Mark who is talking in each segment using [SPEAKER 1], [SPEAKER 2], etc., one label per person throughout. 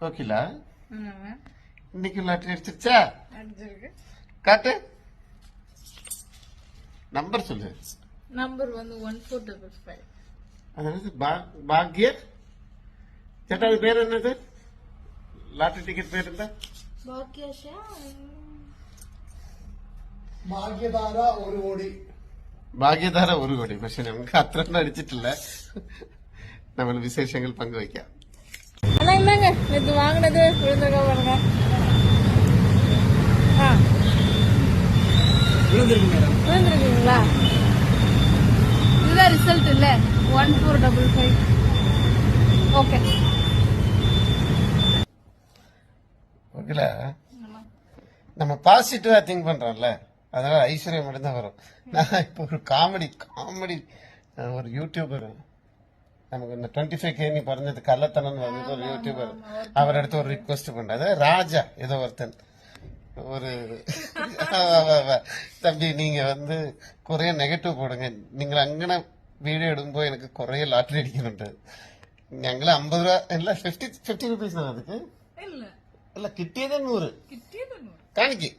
[SPEAKER 1] கோகிலா இன்னைக்கு லாட்டரி அடிச்சிருச்சா காட்டு நம்பர் சொல்லு
[SPEAKER 2] நம்பர் வந்து ஒன் ஃபோர் டபுள் ஃபைவ்
[SPEAKER 1] அதாவது பா- பாக்ய ചേട്ടാ അത് പേര് എന്നത് ലാട്ടറി ടിക്കറ്റ് പേരെന്താ
[SPEAKER 2] பாக்கியாஷா
[SPEAKER 3] ഭാഗ്യധാര ഒരു കോടി
[SPEAKER 1] ഭാഗ്യധാര ഒരു കോടി പക്ഷെ നമുക്ക് അത്ര ഒന്നും അടിച്ചിട്ടില്ല നമ്മൾ വിശേഷങ്ങൾ പങ്കുവയ്ക്കാം
[SPEAKER 2] அண்ணா இந்தாங்க நேற்று வாங்கினது விழுந்திருக்கா பாருங்க. ஆ. விழுந்திருக்கீங்களா? இதுதான் ரிசல்ட் இல்ல. One four double five okay
[SPEAKER 1] ஓகேல நம்ம பாசிட்டிவா திங்க் பண்றோம்ல. அதனால ஐஸ்வர்யம் மட்டும்தான் வரும். நான் இப்போ ஒரு காமெடி காமெடி ஒரு யூடியூபர் ನಮಗೊಂದು ಟ್ವೆಂಟಿ ಫೈವ್ ಕೆ ನೀವು ಬರೆದಿದ್ದು ಕಳ್ಳತನ ಬಂದಿದ್ದು ಯೂಟ್ಯೂಬರ್ ಅವರടുത്ത് ஒரு ரிக்வெஸ்ட் பண்ணாது ராஜா ஏதோ ஒருத்தன் ஒரு தம்பி நீங்க வந்து குறைய നെഗറ്റീവ് കൊടുങ്ങ നിങ്ങൾ അങ്ങനെ വീഡിയോ ഇടുമ്പോൾ എനിക്ക് കുറേ ലോട്ടറി അടിക്കുന്നുണ്ട്. ഞങ്ങൾ അമ്പത് രൂപ അല്ല ഫിഫ്റ്റി ഫിഫ്റ്റി റുപ്പീസ് ആണ് അതിക്ക്. അല്ല കിട്ടിയത് നൂറ്. കാണിക്ക്.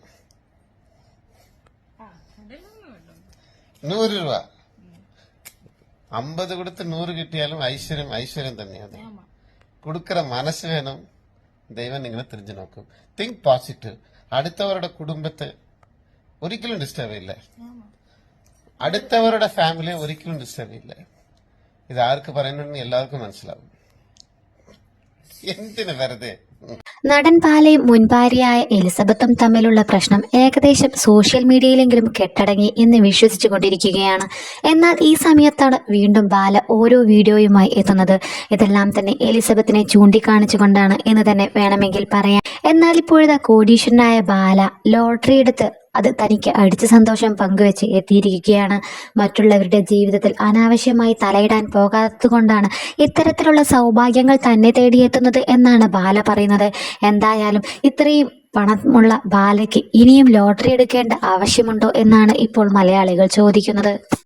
[SPEAKER 1] നൂറ് രൂപ. അമ്പത് കൊടുത്ത് നൂറ് കിട്ടിയാലും ഐശ്വര്യം ഐശ്വര്യം തന്നെയാണ് കൊടുക്കുന്ന മനസ്സ് വേണം. ദൈവം ഇങ്ങനെ തിരിഞ്ഞു നോക്കും. തിങ്ക് പോസിറ്റീവ് അടുത്തവരുടെ കുടുംബത്തെ ഒരിക്കലും ഡിസ്റ്റർബ്
[SPEAKER 2] ഇല്ല
[SPEAKER 1] അടുത്തവരുടെ ഫാമിലിയെ ഒരിക്കലും ഡിസ്റ്റർബ് ഇല്ല ഇത് ആർക്ക് പറയുന്നുണ്ടെങ്കിൽ എല്ലാവർക്കും മനസ്സിലാവും. എന്തിനു വെറുതെ?
[SPEAKER 4] നടൻ പാലയും മുൻ ഭാര്യയായ എലിസബത്തും തമ്മിലുള്ള പ്രശ്നം ഏകദേശം സോഷ്യൽ മീഡിയയിലെങ്കിലും കെട്ടടങ്ങി എന്ന് വിശ്വസിച്ചു കൊണ്ടിരിക്കുകയാണ് എന്നാൽ ഈ സമയത്താണ് വീണ്ടും ബാല ഓരോ വീഡിയോയുമായി എത്തുന്നത്. ഇതെല്ലാം തന്നെ എലിസബത്തിനെ ചൂണ്ടിക്കാണിച്ചുകൊണ്ടാണ് എന്ന് തന്നെ വേണമെങ്കിൽ പറയാം. എന്നാൽ ഇപ്പോഴത്തെ കോടീശ്വരനായ ബാല ലോട്ടറി എടുത്ത് അത് തനിക്ക് അടിച്ച സന്തോഷം പങ്കുവെച്ച് എത്തിയിരിക്കുകയാണ്. മറ്റുള്ളവരുടെ ജീവിതത്തിൽ അനാവശ്യമായി തലയിടാൻ പോകാത്തതുകൊണ്ടാണ് ഇത്തരത്തിലുള്ള സൗഭാഗ്യങ്ങൾ തന്നെ തേടിയെത്തുന്നത് എന്നാണ് ബാല പറയുന്നത്. എന്തായാലും ഇത്രയും പണമുള്ള ബാലയ്ക്ക് ഇനിയും ലോട്ടറി എടുക്കേണ്ട ആവശ്യമുണ്ടോ എന്നാണ് ഇപ്പോൾ മലയാളികൾ ചോദിക്കുന്നത്.